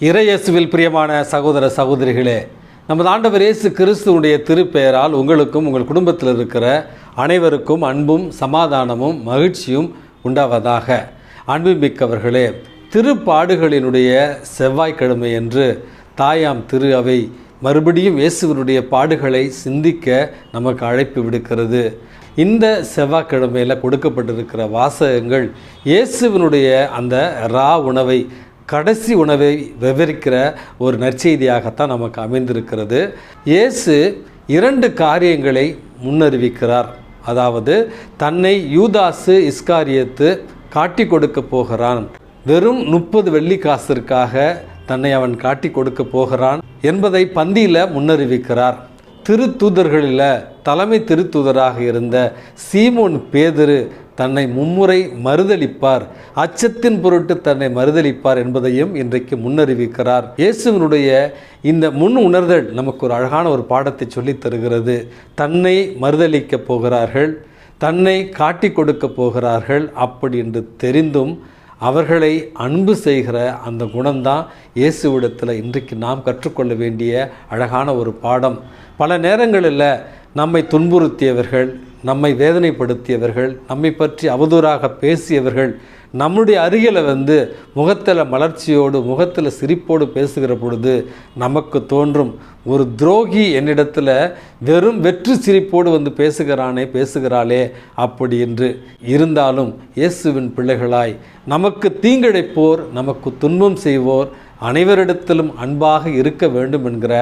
இறையேசுவில் பிரியமான சகோதர சகோதரிகளே நமது ஆண்டவர் இயேசு கிறிஸ்துவனுடைய திருப்பெயரால் உங்களுக்கும் உங்கள் குடும்பத்தில் இருக்கிற அனைவருக்கும் அன்பும் சமாதானமும் மகிழ்ச்சியும் உண்டாவதாக. அன்புமிக்கவர்களே திருப்பாடுகளினுடைய செவ்வாய்க்கிழமை என்று தாயாம் திரு அவை மறுபடியும் இயேசுவனுடைய பாடுகளை சிந்திக்க நமக்கு அழைப்பு விடுக்கிறது. இந்த செவ்வாய்க்கிழமையில் கொடுக்கப்பட்டிருக்கிற வாசகங்கள் இயேசுவினுடைய அந்த ரா உணவை கடைசி உணவை விவரிக்கிற ஒரு நற்செய்தியாகத்தான் நமக்கு அமைந்திருக்கிறது. இயேசு இரண்டு காரியங்களை முன்னறிவிக்கிறார். அதாவது தன்னை யூதாசு இஸ்காரியத்து காட்டி கொடுக்க போகிறான். வெறும் முப்பது வெள்ளி காசிற்காக தன்னை அவன் காட்டி கொடுக்க போகிறான் என்பதை பந்தியில் முன்னறிவிக்கிறார். திருத்தூதர்களில் தலைமை திருத்தூதராக இருந்த சீமோன் பேதுரு தன்னை மும்முறை மறுதளிப்பார். அச்சத்தின் பொருட்டு தன்னை மறுதளிப்பார் என்பதையும் இன்றைக்கு முன்னறிவிக்கிறார். இயேசுவினுடைய இந்த முன் உணர்தல் நமக்கு ஒரு அழகான ஒரு பாடத்தை சொல்லித் தருகிறது. தன்னை மறுதளிக்கப் போகிறார்கள் தன்னை காட்டி கொடுக்க போகிறார்கள் அப்படி என்று தெரிந்தும் அவர்களை அன்பு செய்கிற அந்த குணம்தான் இயேசுவிடத்தில் இன்றைக்கு நாம் கற்றுக்கொள்ள வேண்டிய அழகான ஒரு பாடம். பல நேரங்களில் நம்மை துன்புறுத்தியவர்கள் நம்மை வேதனைப்படுத்தியவர்கள் நம்மை பற்றி அவதூறாக பேசியவர்கள் நம்முடைய அருகில் வந்து முகத்தில் மலர்ச்சியோடு முகத்தில் சிரிப்போடு பேசுகிற பொழுது நமக்கு தோன்றும் ஒரு துரோகி என்னிடத்தில் வெறும் வெற்று சிரிப்போடு வந்து பேசுகிறானே பேசுகிறாளே அப்படி என்று இருந்தாலும் இயேசுவின் பிள்ளைகளாய் நமக்கு தீங்கிழைப்போர் நமக்கு துன்பம் செய்வோர் அனைவரிடத்திலும் அன்பாக இருக்க வேண்டும் என்கிற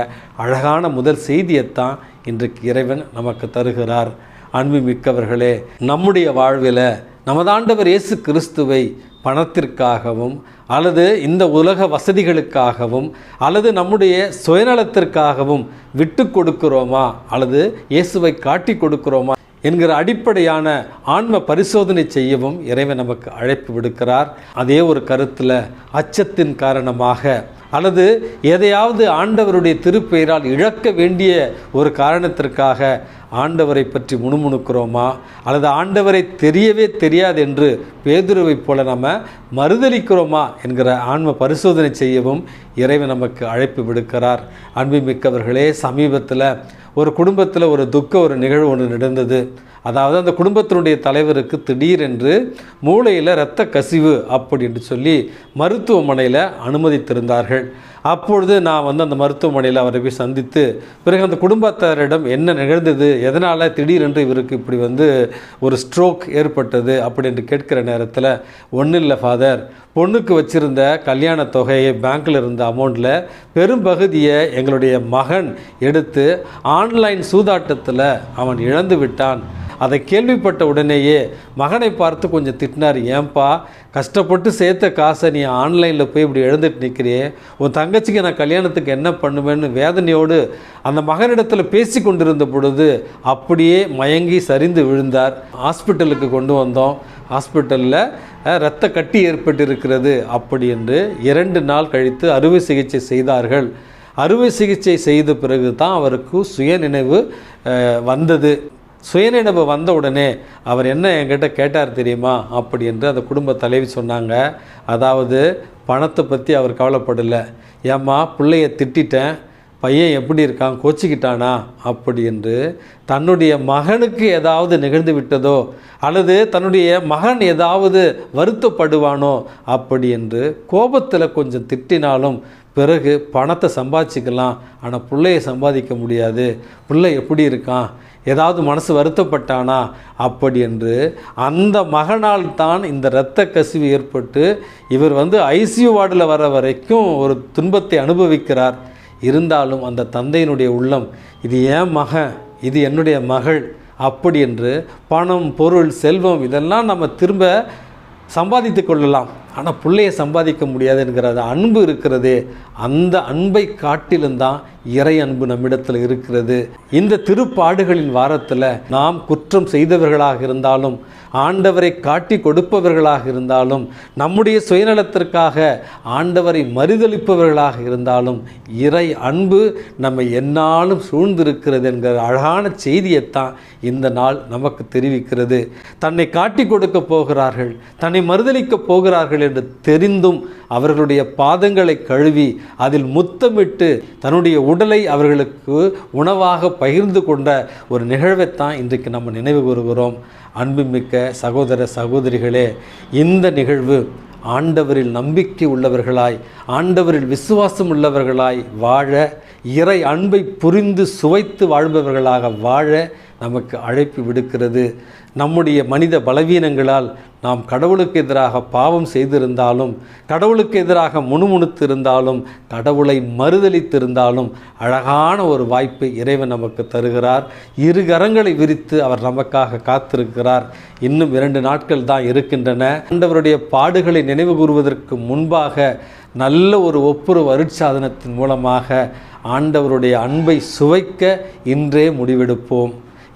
அழகான முதல் செய்தியைத்தான் இன்றைக்கு இறைவன் நமக்கு தருகிறார். அன்பு மிக்கவர்களே நம்முடைய வாழ்வில் நமதாண்டவர் இயேசு கிறிஸ்துவை பணத்திற்காகவும் அல்லது இந்த உலக வசதிகளுக்காகவும் அல்லது நம்முடைய சுயநலத்திற்காகவும் விட்டு கொடுக்கிறோமா? அல்லது இயேசுவை காட்டி கொடுக்கிறோமா? என்கிற அடிப்படையான ஆன்ம பரிசோதனை செய்யவும் இறைவன் நமக்கு அழைப்பு விடுக்கிறார். அதே ஒரு கருத்தில் அச்சத்தின் காரணமாக அல்லது எதையாவது ஆண்டவருடைய திருப்பெயரால் இழக்க வேண்டிய ஒரு காரணத்திற்காக ஆண்டவரை பற்றி முணுமுணுக்கிறோமா? அல்லது ஆண்டவரை தெரியவே தெரியாது என்று பேதுருவைப் போல நம்ம மறுதளிக்கிறோமா என்கிற ஆன்ம பரிசோதனை செய்யவும் இறைவன் நமக்கு அழைப்பு விடுக்கிறார். அன்புமிக்கவர்களே சமீபத்தில் ஒரு குடும்பத்தில் ஒரு துக்க ஒரு நிகழ்வு ஒன்று நடந்தது. அதாவது அந்த குடும்பத்தினுடைய தலைவருக்கு திடீரென்று மூளையில் இரத்த கசிவு அப்படின்னு சொல்லி மருத்துவமனையில் அனுமதித்திருந்தார்கள். அப்பொழுது நான் வந்து அந்த மருத்துவமனையில் அவரை போய் சந்தித்து பிறகு அந்த குடும்பத்தாரிடம் என்ன நிகழ்ந்தது எதனால் திடீரென்று இவருக்கு இப்படி வந்து ஒரு ஸ்ட்ரோக் ஏற்பட்டது அப்படி என்று கேட்கிற நேரத்தில் ஒன்றும் இல்லை ஃபாதர் பொண்ணுக்கு வச்சுருந்த கல்யாண தொகையை பேங்க்கில் இருந்த அமௌண்ட்டில் பெரும்பகுதியை எங்களுடைய மகன் எடுத்து ஆன்லைன் சூதாட்டத்தில் அவன் இழந்து விட்டான். அதை கேள்விப்பட்ட உடனேயே மகனை பார்த்து கொஞ்சம் திட்டினார் ஏன்பா கஷ்டப்பட்டு சேர்த்த காசை நீ ஆன்லைனில் போய் இப்படி எழுந்துட்டு நிற்கிறியே உன் தங்கச்சிக்கு நான் கல்யாணத்துக்கு என்ன பண்ணுவேன்னு வேதனையோடு அந்த மகனிடத்தில் பேசி கொண்டிருந்த பொழுது அப்படியே மயங்கி சரிந்து விழுந்தார். ஹாஸ்பிட்டலுக்கு கொண்டு வந்தோம். ஹாஸ்பிட்டலில் இரத்த கட்டி ஏற்பட்டிருக்கிறது அப்படி என்று இரண்டு நாள் கழித்து அறுவை சிகிச்சை செய்தார்கள். அறுவை சிகிச்சை செய்த பிறகு தான் அவருக்கு சுயநினைவு வந்தது. சுயநினைவு வந்த உடனே அவர் என்ன என்கிட்ட கேட்டார் தெரியுமா? அப்படி என்று அந்த குடும்ப தலைவி சொன்னாங்க. அதாவது பணத்தை பற்றி அவர் கவலைப்படலை. ஏம்மா பிள்ளைய திட்டிட்டேன். பையன் எப்படி இருக்கான்? கோச்சிக்கிட்டானா? அப்படி என்று தன்னுடைய மகனுக்கு ஏதாவது நிகழ்ந்து விட்டதோ அல்லது தன்னுடைய மகன் ஏதாவது வருத்தப்படுவானோ அப்படி என்று கோபத்தில் கொஞ்சம் திட்டினாலும் பிறகு பணத்தை சம்பாதிச்சிக்கலாம். ஆனால் பிள்ளையை சம்பாதிக்க முடியாது. பிள்ளை எப்படி இருக்கான்? ஏதாவது மனசு வருத்தப்பட்டானா? அப்படி என்று அந்த மகனால் தான் இந்த இரத்த கசிவு ஏற்பட்டு இவர் வந்து ஐசியூ வார்டில் வர வரைக்கும் ஒரு துன்பத்தை அனுபவிக்கிறார். இருந்தாலும் அந்த தந்தையினுடைய உள்ளம் இது ஏன் மகன்? இது என்னுடைய மகள். அப்படி என்று பணம் பொருள் செல்வம் இதெல்லாம் நம்ம திரும்ப சம்பாதித்து கொள்ளலாம். ஆனால் பிள்ளையை சம்பாதிக்க முடியாது என்கிற அன்பு இருக்கிறதே. அந்த அன்பை காட்டிலும் தான் இறை அன்பு நம்மிடத்தில் இருக்கிறது. இந்த திருப்பாடுகளின் வாரத்தில் நாம் குற்றம் செய்தவர்களாக இருந்தாலும் ஆண்டவரை காட்டி கொடுப்பவர்களாக இருந்தாலும் நம்முடைய சுயநலத்திற்காக ஆண்டவரை மறுதளிப்பவர்களாக இருந்தாலும் இறை அன்பு நம்மை என்னாலும் சூழ்ந்திருக்கிறது என்கிற அழகான செய்தியைத்தான் இந்த நாள் நமக்கு தெரிவிக்கிறது. தன்னை காட்டி கொடுக்க போகிறார்கள் தன்னை மறுதளிக்க போகிறார்கள் என்று தெரிந்தும் அவர்களுடைய பாதங்களை கழுவி அதில் முத்தமிட்டு தன்னுடைய உடலை அவர்களுக்கு உணவாக பகிர்ந்து கொண்ட ஒரு நிகழ்வைத்தான் இன்றைக்கு நம்ம நினைவு கூறுகிறோம். அன்புமிக்க சகோதர சகோதரிகளே இந்த நிகழ்வு ஆண்டவரில் நம்பிக்கை உள்ளவர்களாய் ஆண்டவரில் விசுவாசம் உள்ளவர்களாய் வாழ இறை அன்பை புரிந்து சுவைத்து வாழ்பவர்களாக வாழ நமக்கு அழைப்பு விடுக்கிறது. நம்முடைய மனித பலவீனங்களால் நாம் கடவுளுக்கு எதிராக பாவம் செய்திருந்தாலும் கடவுளுக்கு எதிராக முணுமுணுத்து இருந்தாலும் கடவுளை மறுதளித்திருந்தாலும் அழகான ஒரு வாய்ப்பை இறைவன் நமக்கு தருகிறார். இரு கரங்களை விரித்து அவர் நமக்காக காத்திருக்கிறார். இன்னும் இரண்டு நாட்கள் தான் இருக்கின்றன. ஆண்டவருடைய பாடுகளை நினைவு கூறுவதற்கு முன்பாக நல்ல ஒரு ஒப்புரவு அருட்சாதனத்தின் மூலமாக ஆண்டவருடைய அன்பை சுவைக்க இன்றே முடிவெடுப்போம்.